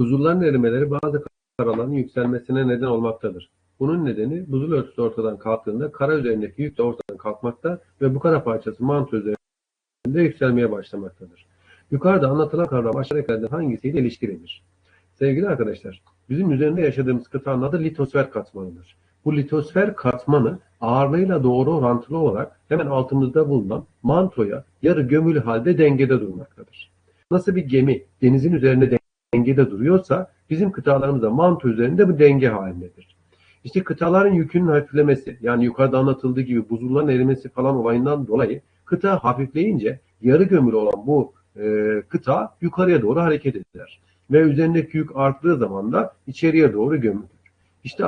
Buzulların erimeleri bazı karaların yükselmesine neden olmaktadır. Bunun nedeni buzul örtüsü ortadan kalktığında kara üzerindeki yük de ortadan kalkmakta ve bu kara parçası manto üzerinde yükselmeye başlamaktadır. Yukarıda anlatılan kavram aşağıdakilerden hangisiyle ilişkilidir? Sevgili arkadaşlar, bizim üzerinde yaşadığımız kıtanın adı litosfer katmanıdır. Bu litosfer katmanı ağırlığıyla doğru orantılı olarak hemen altımızda bulunan mantoya yarı gömülü halde dengede durmaktadır. Nasıl bir gemi denizin üzerinde dengede duruyorsa bizim kıtalarımız da manto üzerinde bu denge halindedir. İşte kıtaların yükünün hafiflemesi yani yukarıda anlatıldığı gibi buzulların erimesi falan olayından dolayı kıta hafifleyince yarı gömülü olan bu e, kıta yukarıya doğru hareket eder. Ve üzerindeki yük arttığı zaman da içeriye doğru gömülür. İşte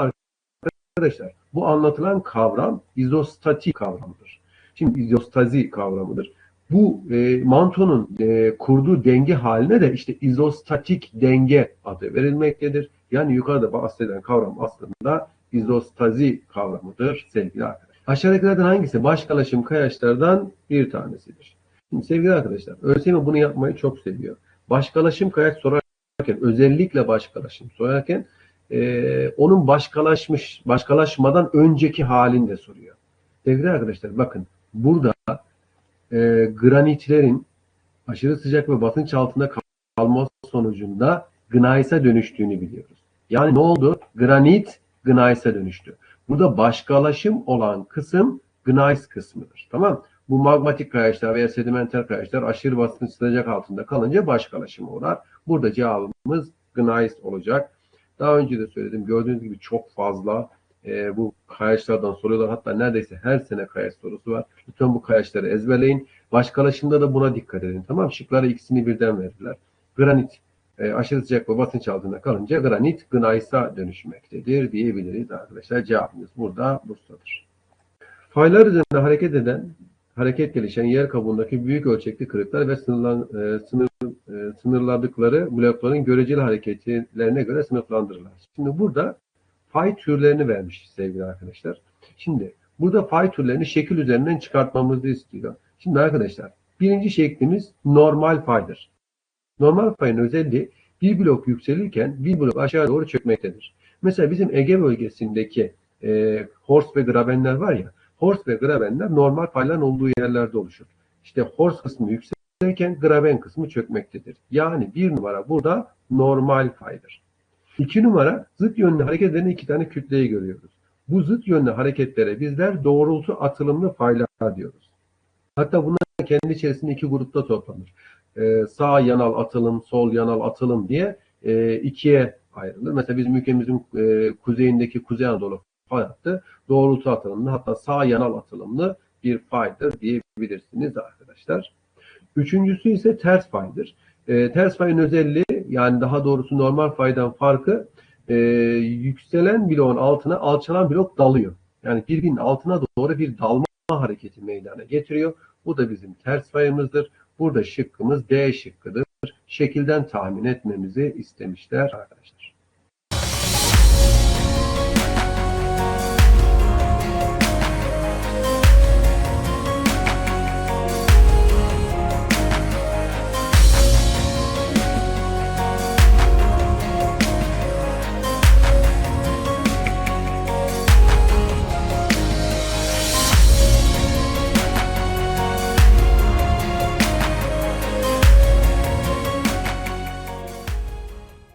arkadaşlar bu anlatılan kavram izostatik kavramıdır. Şimdi izostazi kavramıdır. Bu e, mantonun e, kurduğu denge haline de işte izostatik denge adı verilmektedir. Yani yukarıda bahsedilen kavram aslında izostazi kavramıdır sevgili arkadaşlar. Aşağıdakilerden hangisi başkalaşım kayaçlardan bir tanesidir? Şimdi sevgili arkadaşlar, ÖSYM bunu yapmayı çok seviyor. Başkalaşım kayaç sorarken, özellikle başkalaşım sorarken e, onun başkalaşmış, başkalaşmadan önceki halini de soruyor. Sevgili arkadaşlar bakın burada e, granitlerin aşırı sıcak ve basınç altında kalması sonucunda gneiße dönüştüğünü biliyoruz. Yani ne oldu? Granit gneiße dönüştü. Burada başkalaşım olan kısım gneiss kısmıdır. Tamam Bu magmatik kayaçlar veya sedimenter kayaçlar aşırı basınç sıcak altında kalınca başkalaşıma uğrar. Burada cevabımız gneiss olacak. Daha önce de söyledim. Gördüğünüz gibi çok fazla e, bu kayaçlardan soruyorlar. Hatta neredeyse her sene kayaç sorusu var. Lütfen bu kayaçları ezberleyin. Başkalaşımda da buna dikkat edin. Tamam Şıklara ikisini birden verirler. Granit e, aşırı sıcak ve basınç altında kalınca granit gneiß'a dönüşmektedir diyebiliriz arkadaşlar. Cevabımız burada Bursa'dır. Faylar üzerinde hareket eden, hareket gelişen yer kabuğundaki büyük ölçekli kırıklar ve sınırlan, e, sınır, e, sınırladıkları blokların göreceli hareketlerine göre sınıflandırırlar. Şimdi burada fay türlerini vermiş sevgili arkadaşlar. Şimdi burada fay türlerini şekil üzerinden çıkartmamızı istiyor. Şimdi arkadaşlar birinci şeklimiz normal faydır. Normal fayın özelliği bir blok yükselirken bir blok aşağı doğru çökmektedir. Mesela bizim Ege bölgesindeki e, Hors ve Grabenler var ya, Hors ve Grabenler normal fayların olduğu yerlerde oluşur. İşte Hors kısmı yükselirken Graben kısmı çökmektedir. Yani bir numara burada normal faydır. İki numara zıt yönlü hareket iki tane kütleyi görüyoruz. Bu zıt yönlü hareketlere bizler doğrultu atılımlı faylar diyoruz. Hatta bunlar kendi içerisinde iki grupta toplanır. Ee, sağ yanal atılım, sol yanal atılım diye e, ikiye ayrılır. Mesela bizim ülkemizin e, kuzeyindeki Kuzey Anadolu fay hattı doğrultu atılımlı hatta sağ yanal atılımlı bir faydır diyebilirsiniz arkadaşlar. Üçüncüsü ise ters faydır. E, ters fayın özelliği yani daha doğrusu normal faydan farkı e, yükselen bloğun altına alçalan blok dalıyor. Yani birbirinin altına doğru bir dalma hareketi meydana getiriyor. Bu da bizim ters fayımızdır. Burada şıkkımız D şıkkıdır. Şekilden tahmin etmemizi istemişler arkadaşlar.